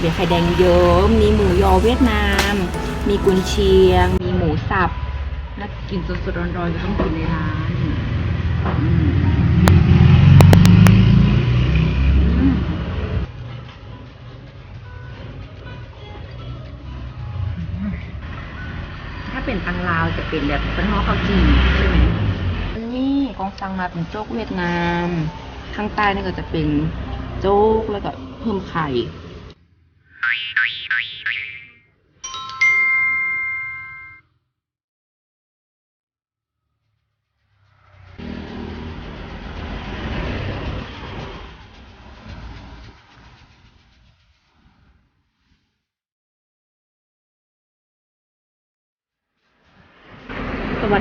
เป็นไข่แดงเยิ้มมีหมูยอเวียดนาม มีกุนเชียง มีหมูสับน่ากินสดๆร้อนๆก็ต้องกินในร้านถ้าเป็นตังลาวจะเป็นแบบเป็นห่อข้าวจี่ใช่ไหมนี่กองสั่งมาเป็นโจ๊กเวียดนาม ข้างใต้นี่ก็จะเป็นโจ๊กแล้วก็เพิ่มไข่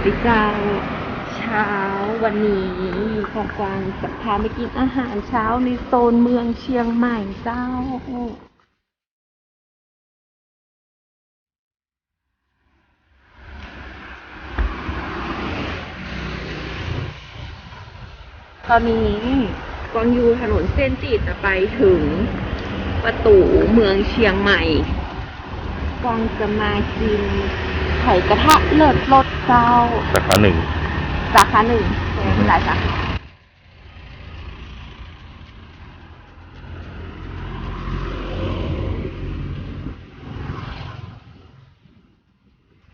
ดีจ้าเช้าวันนี้ของกวางจะพาไปกินอาหารเช้าในโซนเมืองเชียงใหม่เจ้า ตอนนี้กวางอยู่ถนนเส้นจีดจะไปถึงประตูเมืองเชียงใหม่ กวางจะมากิน ไข่กระทะเลิศรสเจ้า สาขาหนึ่ง สาขาหนึ่งมีหลายสาขา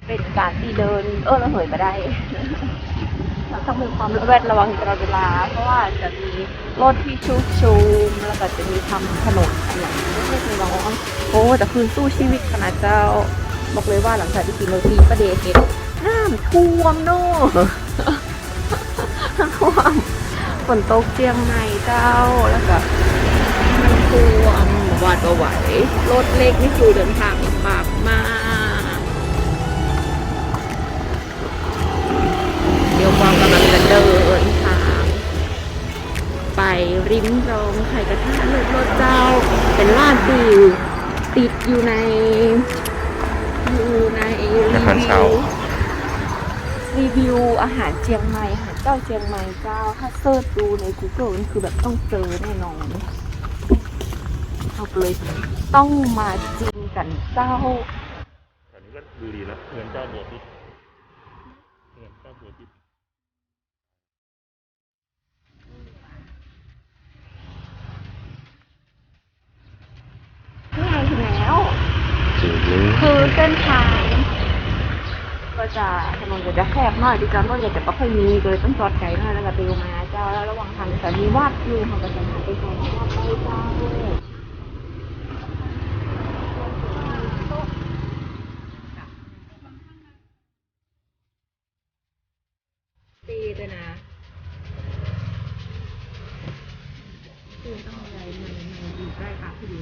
เป็นการที่เดินเออเราเหยมาได้ เราต้องมีความระแวดระวังอยู่ตลอดเวลา เพราะว่าจะมีรถที่ชุกชุมแล้วก็จะมีทำถนนอะไรเล็กๆน้อยๆโอ้แต่คืนสู้ชีวิตขนาดเจ้า บอกเลยว่าหลังจากที่กินโรตีประเดชเห็นน้ำท่วมโน่น้ำท่วมฝนตกเชียงใหม่เจ้าแล้วก็น้ำท่วมวาดบ่ไหวรถเล็กนี่คือเดินทางลำบากมากเดี๋ยวกวางกำลังจะเดินทาง ไปริมรองไข่กระทะเลือดรสเจ้า เป็นร้านติวติดอยู่ใน อยู่ในรีวิวอาหารเช้ารีวิวอาหารเชียงใหม่อาหารเจ้าเชียงใหม่เจ้า ถ้าเซิร์ชดูใน Google นี่คือแบบต้องเจอแน่นอนเอาไปเลยต้องมาจินกันเจ้าอันนี้ก็ดูดีนะเงินเจ้าบัวทิพย์เงินเจ้าบัวทิพย์ นี่ไงถึงแล้ว ถึงเลย คือเส้นทางก็จะถนนก็จะแคบหน่อยดิจันรถใหญ่แต่ก็ค่อยมีเลยต้องจอดไกลหน่อยแล้วก็ไปลงมาเจ้าแล้วระหว่างทางจะมีวัดอยู่มันก็จะมาไปจอดวัดไปเจ้าตีเลยนะคือต้องอะไรมันมันอยู่ใกล้ปากพี่ดี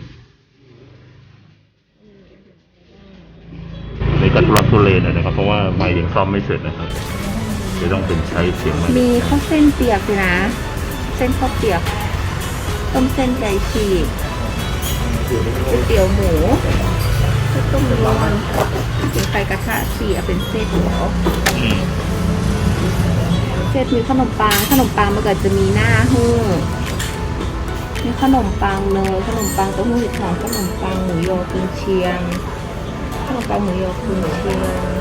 ในการทุรักทุเลหน่อยนะครับ เพราะว่า ไม้ยังซ่อมไม่เสร็จนะครับเดี๋ยวต้องเป็นใช้เสียงไม้มีข้าวเส้นเปียกเลยนะ เส้นข้าวเปียก ต้มเส้นไก่ฉีกก๋วยเตี๋ยวหมูข้าวต้มรวนเป็นไข่กระทะสีเอาเป็นเส้นเหรออืมเส้นมีขนมปัง ขนมปังมันก็จะมีหน้าหู้มีขนมปังเนยขนมปังเต้าหู้เห็ดหอมขนมปังหมูยอกุนเชียง ขนมปังหมูยอกุนเชียง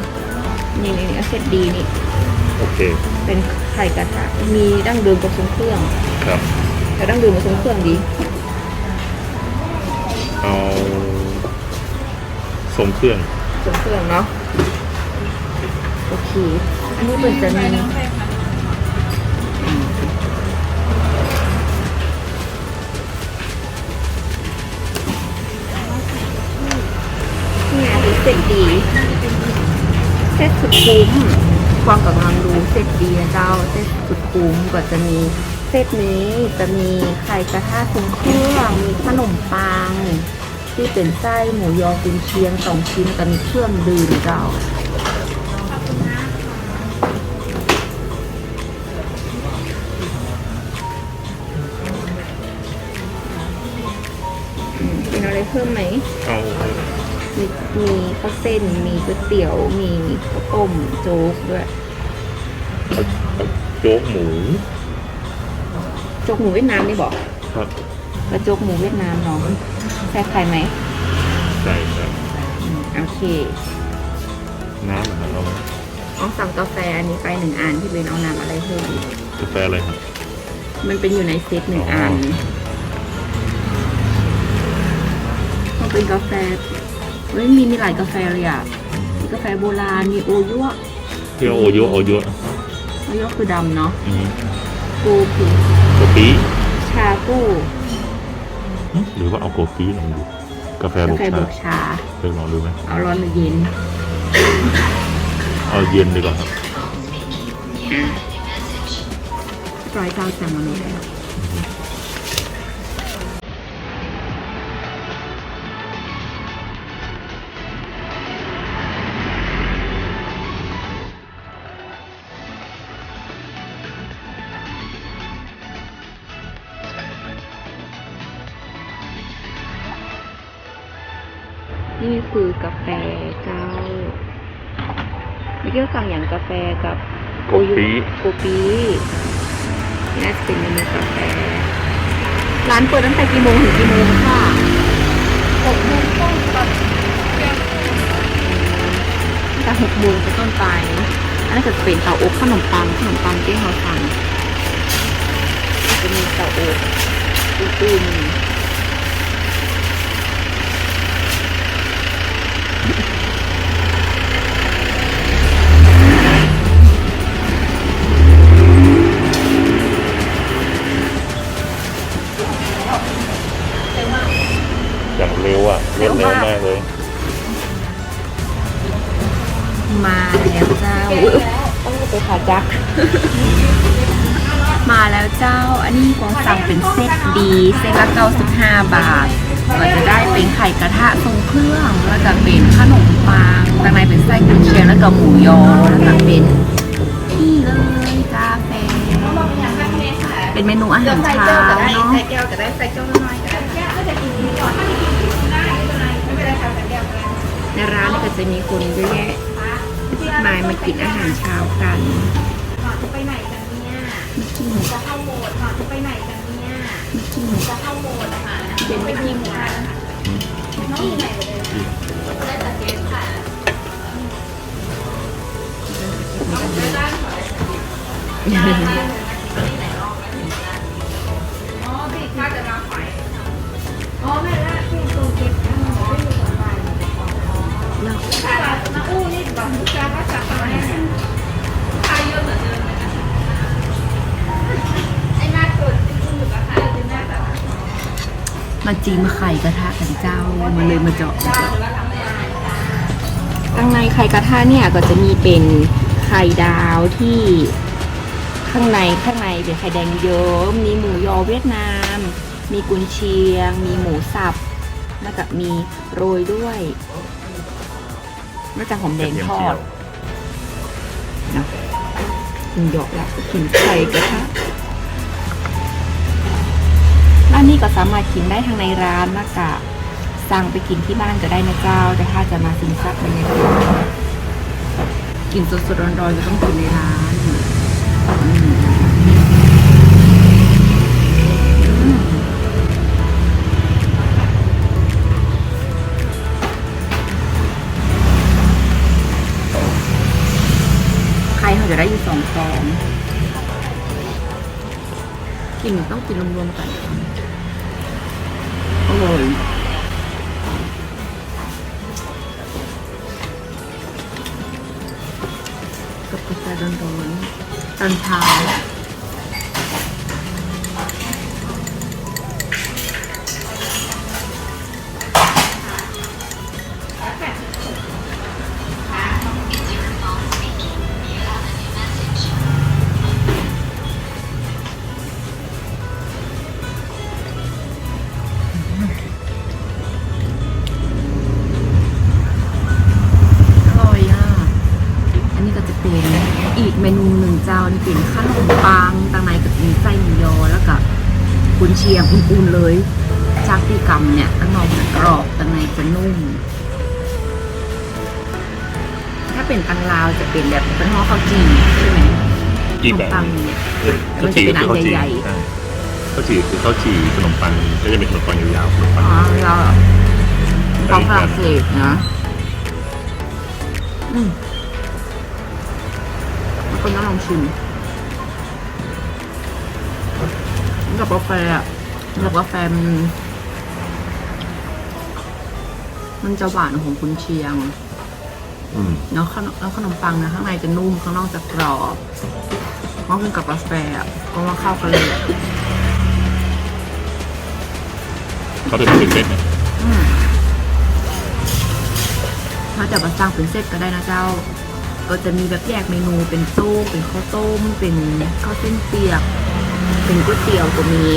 นี่นี่นี่เส้นดีนี่ โอเค เป็นไข่กระทะมีดั้งเดิมกับทรงเครื่อง ครับ แต่ดั้งเดิมกับทรงเครื่องดี เอาทรงเครื่องทรงเครื่องเนาะ โอเค อันนี้เป็นจะมีนี่ไงคือเสร็จดีเซตสุดคุ้มกวางกำลังดูเซตดีนะเจ้าเซตสุดคุ้มก็จะมีเซตนี้จะมีไข่กระทะทรงเครื่องมีขนมปัง ที่เป็นไส้หมูยอกุนเชียงสองชิ้นกับมีเครื่องดื่มเจ้าเป็นอะไรเพิ่มไหมเอา มีมีข้าวเส้น มีก๋วยเตี๋ยว มีข้าวต้มโจ๊กด้วยเอาเอาโจ๊กหมูโจ๊กหมูเวียดนามนี่บอกครับกระโจ๊กหมูเวียดนามเนาะใส่ไข่ไหมใช่ใช่โอเค น้ำนะครับเราอ้องสั่งกาแฟอันนี้ไปหนึ่งอันที่เป็นเอาน้ำอะไรเพิ่มอีกกาแฟอะไรครับ มันเป็นอยู่ในเซตหนึ่งอ๋ออัอันมันเป็นกาแฟ เฮ้ยมีมีหลายกาแฟเลยอะมีกาแฟโบราณ มีโอยั่วที่โอโยโอโยโอยั่วคือดำเนาะอืมกูคือโกปีชากู้หรือว่าเอาโกปีลองดู กาแฟกาบวกแฟชาบวกชา เคยลองดูไหมเอาร้อนหรือเย็น เอาเย็นดีกว่าครับร้อยเก้าสั่งมาเลย คือกาแฟเจ้าเมื่อกี้เราสั่งอย่างกาแฟกับโกปีโกปีนี่น่าจะเป็นเมนูกาแฟ ร้านเปิดตั้งแต่กี่โมงถึงกี่โมงค่ะหกโมงต้นตั้งแต่หกโมงเป็นต้นไป อันนั้นก็จะเป็นเตาอบขนมปังขนมปังที่เราสั่งจะมีเตาอบอุ่นๆ เร็วอะรวดเร็วมากเลย มาแล้วเจ้าอุ๊ยต้องไปขาจัก มาแล้วเจ้า อันนี้ของสั่งเป็นเซตดี เซตละ95 บาท ก็จะได้เป็นไข่กระทะทรงเครื่อง แล้วก็เป็นขนมปังข้างในเป็นไส้กุนเชียงแล้วก็หมูยอ แล้วก็เป็นนี่เลยกาแฟ เป็นเมนูอาหารเช้าเนาะ ใส่แก้วก็ได้ใส่แก้วน้อยก็ได้แก้วก็จะกินดีก่อนถ้าไม่กินดีก็ได้ ในร้านนี่ก็จะมีคนเยอะแยะมายมากินอาหารเช้ากันหนอนจะไปไหนกันเนี่ยมิกกี้หมูจะเข้าโหมดหนอนจะไปไหนกันเนี่ยมิกกี้หมูจะเข้าโหมดนะคะเป็นไปกินกันน้องอยู่ไหนกันเลยได้แต่เกสค่ะได้ได้อ๋อพี่ข้าจะมาขายอ๋อแม่ละ น้าอู้นี่บอกลูกค้าว่าจับมาเนี่ยลูกค้าเยอะเหมือนเดิมเลยนะไอ้หน้าสุดที่คุณอยู่กับใครเป็นหน้าแบบมาจีมาไข่กระทะกันเจ้ามาเลยมาเจาะเจ้าหรือว่าทำงานข้างในไข่กระทะเนี่ยก็จะมีเป็นไข่ดาวที่ข้างในข้างในเป็นไข่แดงเยิ้มมีหมูยอเวียดนาม มีกุนเชียง มีหมูสับแล้วก็มีโรยด้วย แล้วจากหอมแดงทอดนะกินหยอกละกินไข่กระทะร้านนี้ก็สามารถกินได้ทั้งในร้านแล้วก็สั่งไปกินที่บ้านก็ได้นะเจ้า แต่ถ้าจะมาซิมซับบรรยากาศกินสดๆร้อนๆก็ต้องกินในร้าน สองฟองกินต้องกินรวมๆกันอร่อยกับกาแฟร้อนๆตอนเช้า หนึ่งเจ้านี่เป็นขนมปังตังในก็จะมีไส้หมูยอแล้วก็กุนเชียงอุ่นๆเลยจากตีกรรมเนี่ยข้างนอกจะกรอบตังในจะนุ่ม ถ้าเป็นตังลาวจะเป็นแบบเป็นห่อข้าวจีใช่ไหมอีกแบบขนมปังเนี่ยเออข้าวจี่ก็คือข้าวจี่มันจะเป็นอันใหญ่ใช่ข้าวจี่คือข้าวจี่ขนมปังก็จะเป็นขนมปังยาวๆขนมปังอ๋อเราของฝรั่งเศสนะอืม แล้วก็ต้องลองชิมกับกาแฟอะกับกาแฟมันมันจะหวานของคุณเชียงอืมแล้วขนมแล้วขนมปังนะข้างในจะนุ่มข้างนอกจะกรอบพอกินกับกาแฟอะก็ว่าเข้ากันเลยอะเขาจะทำเป็นเซ็ตนะอืมถ้าจะมาสร้างเป็นเซตก็ได้นะเจ้า ก็จะมีแบบแยกเมนูเป็นโจ๊กเป็นข้าวต้ม เป็นข้าวเส้นเปียก เป็นก๋วยเตี๋ยวตัวนี้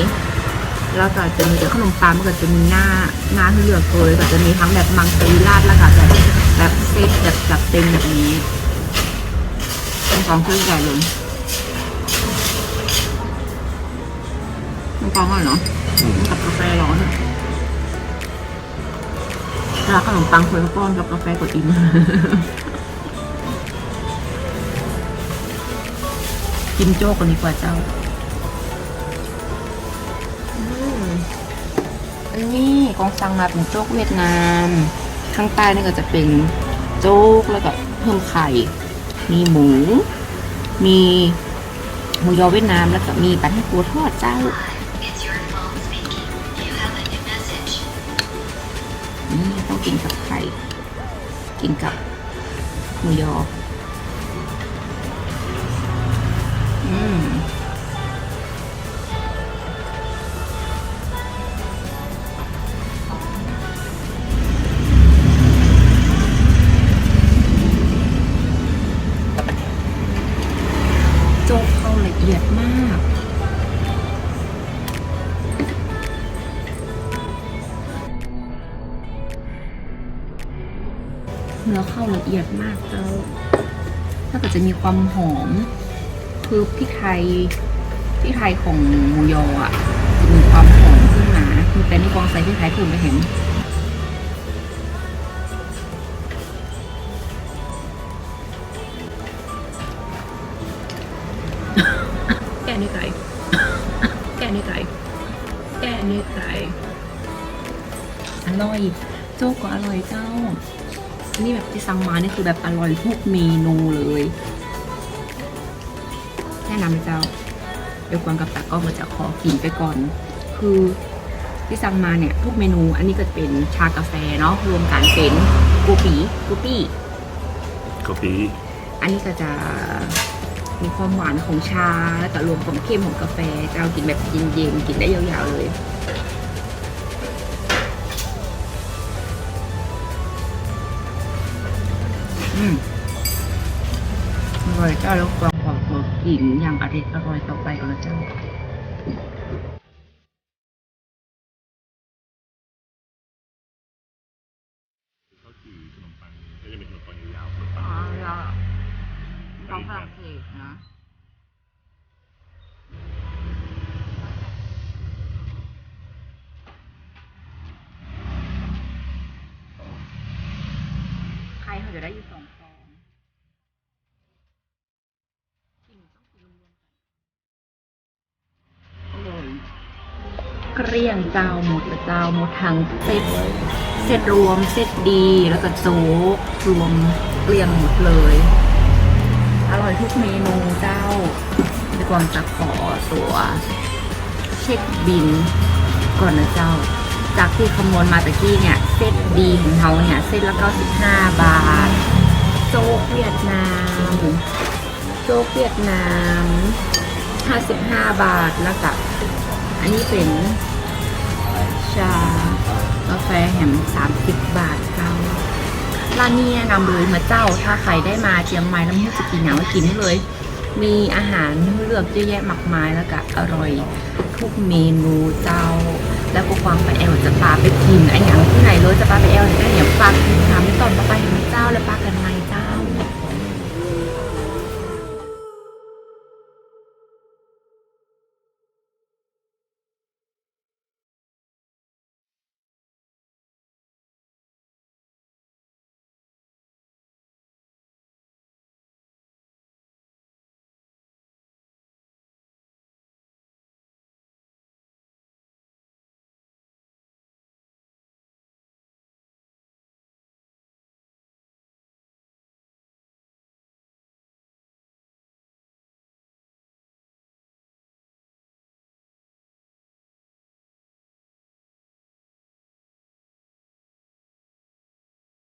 แล้วก็จะมีแต่ขนมปังมันก็จะมีหน้าหน้าที่เลือกเลยก็จะมีทั้งแบบมังสวิรัตแล้วก็แบบแบบเซตแบบจัดเต็มแบบนี้เป็นกองเครื่องใหญ่เลยมันกองอร่อยเนาะกับกาแฟร้อนร้าขนมปังคุยป้อนกับกาแฟกดอิ่ม กินโจ๊กกันดีกว่าเจ้าอันนี้กองสั่งมาเป็นโจ๊กเวียดนาม ข้างใต้นี่ก็จะเป็นโจ๊กแล้วก็เพิ่มไข่ มีหมู มีหมูยอเวียดนามแล้วก็มีปันให้กัวทอดเจ้าต้องกินกับไข่ กินกับหมูยอ เนื้อเข้าละเอียดมากเจ้าถ้าเกิดจะมีความหอม คือพริกไทยพริกไทยของหมูยออะจะมีความหอมขึ้นมาคือแต่นี่กองใส่พริกไทยคุณไปเห็นแกนี่ไก่แกนี่ไก่แกนี่ไก่อร่อยโจ๊กก็อร่อยเจ้า นนี้แบบที่สั่งมานี่คือแบบอร่อยทุกเมนูเลยแนะนำเลยเจ้า เดี๋ยวกวางกับตากล้องเราจะขอกินไปก่อน คือที่สั่งมาเนี่ยทุกเมนูอันนี้ก็จะเป็นชากาแฟเนาะรวมกันเป็นกูปีกูปี้กาแฟอันนี้ก็จะมีความหวานของชาแล้วก็รวมความเข้มของกาแฟจะเอากินแบบเย็นๆกินได้ยาวๆเลย อืมอร่อยเจ้าแล้วกวางขอตัวกินอย่างอร่อยอร่อยต่อไปกันแล้วเจ้าข้าวจี่ขนมปังก็จะเป็นขนมปังยาวๆขนมปัอ๋งอแล้วของฝรั่งเศสนะใครเขาจะได้อยู่สองฟองกินต้องกินรวมๆกันอร่อย เกลี้ยงเจ้าหมดละเจ้าหมดทั้งเซตเซตรวมเซตดีแล้วก็โจ๊กรวมเกลี้ยงหมดเลย อร่อยทุกเมนูเจ้าเดี๋ยวก่อนจะขอตัวเช็คบินก่อนนะเจ้า จากที่คำนวณมาตะกี้เนี่ย เซตดีของเขาเนี่ย เซตละ95 บาท โจ๊กเวียดนาม โจ๊กเวียดนาม 55 บาทแล้วก็ อันนี้เป็นชากาแฟแหม30 บาทเจ้าร้านนี้นะนำเลยมาเจ้า ถ้าใครได้มาเชียงใหม่แล้วไม่จะกินหนาวกินเลย มีอาหารเลือกเยอะแยะมากมายแล้วก็อร่อยทุกเมนูเจ้า แล้วก็ความไปแอลจะปลาไปกินไอ้อย่างที่ไหนเลยจะปลาไปแอลได้เนี่ยปลากินทำามตอนปลาไปเห็นเจ้าแล้วปลากันไหม